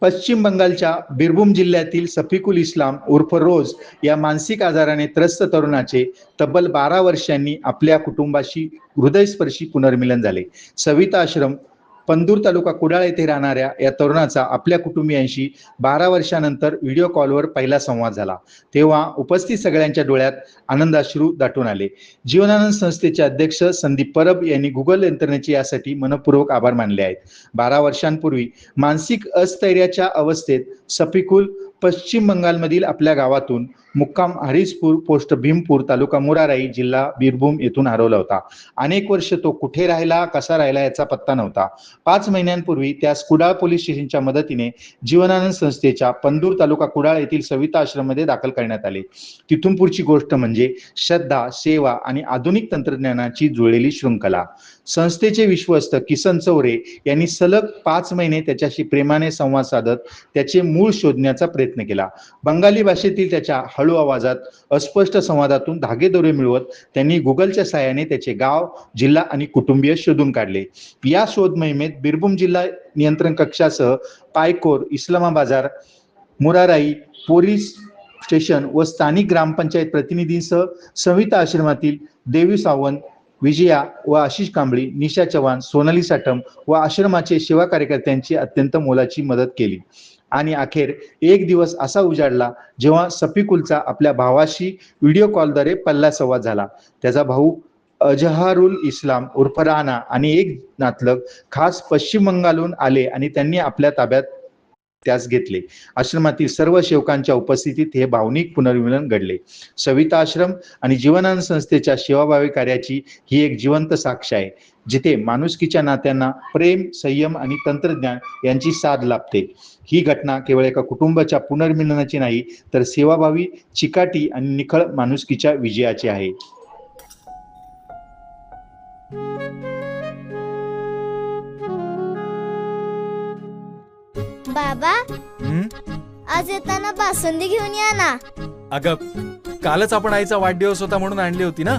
पश्चिम बंगालच्या बिरभूम जिल्ह्यातील सफिकुल इस्लाम उर्फ रोज या मानसिक आजाराने त्रस्त तरुणाचे तब्बल बारा वर्षांनी आपल्या कुटुंबाशी हृदयस्पर्शी पुनर्मिलन झाले. सविता आश्रम पंदूर तालुका कुडाळ येथे राहणाऱ्या या तरुणाचा आपल्या कुटुंबियांशी बारा वर्षानंतर व्हिडिओ कॉलवर पहिला संवाद झाला. तेव्हा उपस्थित सगळ्यांच्या डोळ्यात आनंदाश्रू दाटून आले. जीवनानंद संस्थेचे अध्यक्ष संदीप परब यांनी गुगल यंत्रणेचे यासाठी मनपूर्वक आभार मानले आहेत. बारा वर्षांपूर्वी मानसिक अस्थैर्याच्या अवस्थेत सफिकुल पश्चिम बंगालमधील आपल्या गावातून मुक्काम हरिसपूर पोस्ट भीमपूर तालुका मुराराई जिल्हा बीरभूम येथून हरवला होता. अनेक वर्ष तो कुठे राहिला कसा राहिला याचा पत्ता नव्हता. पाच महिन्यांपूर्वी त्यास कुडाळ पोलीस स्टेशनच्या मदतीने जीवनानंद संस्थेच्या पंदूर तालुका कुडाळ येथील सविता आश्रममध्ये दाखल करण्यात आले. तिथून पुढची गोष्ट म्हणजे श्रद्धा सेवा आणि आधुनिक तंत्रज्ञानाची जुळलेली शृंखला. संस्थेचे विश्वस्त किसन चौरे यांनी सलग पाच महिने त्याच्याशी प्रेमाने संवाद साधत त्याचे मूळ शोधण्याचा प्रयत्न केला. बंगाली भाषेतील त्याच्या हळू आवाजात अस्पष्ट संवादातून धागेदोरे मिळवत त्यांनी गुगलच्या सहाय्याने त्याचे गाव जिल्हा आणि कुटुंबीय शोधून काढले. या शोध मोहिमेत बीरभूम जिल्हा नियंत्रण कक्षासह पायकोर इस्लामाबाजार मुराराई पोलीस स्टेशन व स्थानिक ग्रामपंचायत प्रतिनिधींसह सविता आश्रमातील देवी सावंत विजया व आशिष कांबळी निशा चव्हाण सोनाली साठम व आश्रमाचे सेवा कार्यकर्त्यांची अत्यंत मोलाची मदत केली. आणि अखेर एक दिवस असा उजाडला जेव्हा सफिकुलचा आपल्या भावाशी व्हिडिओ कॉलद्वारे पल्ला संवाद झाला. त्याचा भाऊ अजहारुल इस्लाम उर्फ राणा आणि एक नातलग खास पश्चिम बंगालहून आले आणि त्यांनी आपल्या ताब्यात त्यास घेतले. आश्रमातील सर्व सेवकांच्या उपस्थितीत हे भावनिक पुनर्मिलन घडले. सविता आश्रम आणि जीवनानंद संस्थेच्या सेवाभावी कार्याची ही एक जिवंत साक्ष आहे. जिथे माणुसकीच्या नात्यांना प्रेम संयम आणि तंत्रज्ञान यांची साथ लाभते. ही घटना केवळ एका कुटुंबाच्या पुनर्मिलनाची नाही तर सेवाभावी चिकाटी आणि निखळ माणुसकीच्या विजयाची आहे. बाबा हं? आज येताना बासुंदी घेऊन या ना. अगं कालच आपण आईचा वाढदिवस होता म्हणून आणली होती ना?